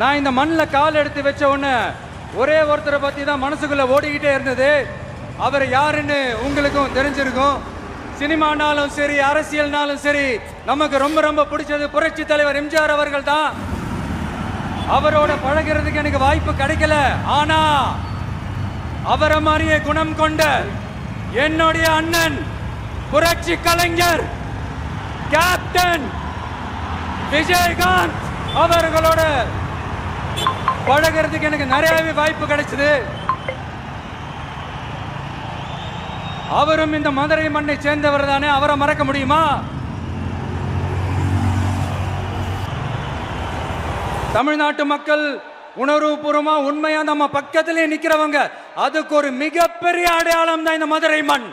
நான் இந்த மண்ணில் கால் எடுத்து வச்ச உடனே ஒரே ஒருத்தரை பற்றி தான் மனசுக்குள்ளே ஓடிக்கிட்டே இருந்தது. அவர் யாருன்னு உங்களுக்கும் தெரிஞ்சிருக்கும். சினிமானாலும் சரி அரசியல்னாலும் சரி நமக்கு ரொம்ப ரொம்ப பிடிச்சது புரட்சி தலைவர் எம்ஜிஆர் அவர்கள் தான். அவரோட பழகிறதுக்கு எனக்கு வாய்ப்பு கிடைக்கல. ஆனா அவரை மாதிரியே குணம் கொண்ட என்னுடைய அண்ணன் புரட்சி கலைஞர் கேப்டன் விஜயகாந்த் அவர்களோட பழகிறதுக்கு எனக்கு நிறையவே வாய்ப்பு கிடைச்சது. அவரும் இந்த மதுரை மண்ணை சேர்ந்தவர் தானே அவரை மறக்க முடியுமா? தமிழ்நாட்டு மக்கள் உணர்வுபூர்வமா உண்மையா நம்ம பக்கத்திலே நிக்கிறவங்க அதுக்கு ஒரு மிகப்பெரிய அடையாளம் தான் இந்த மதுரை மண்.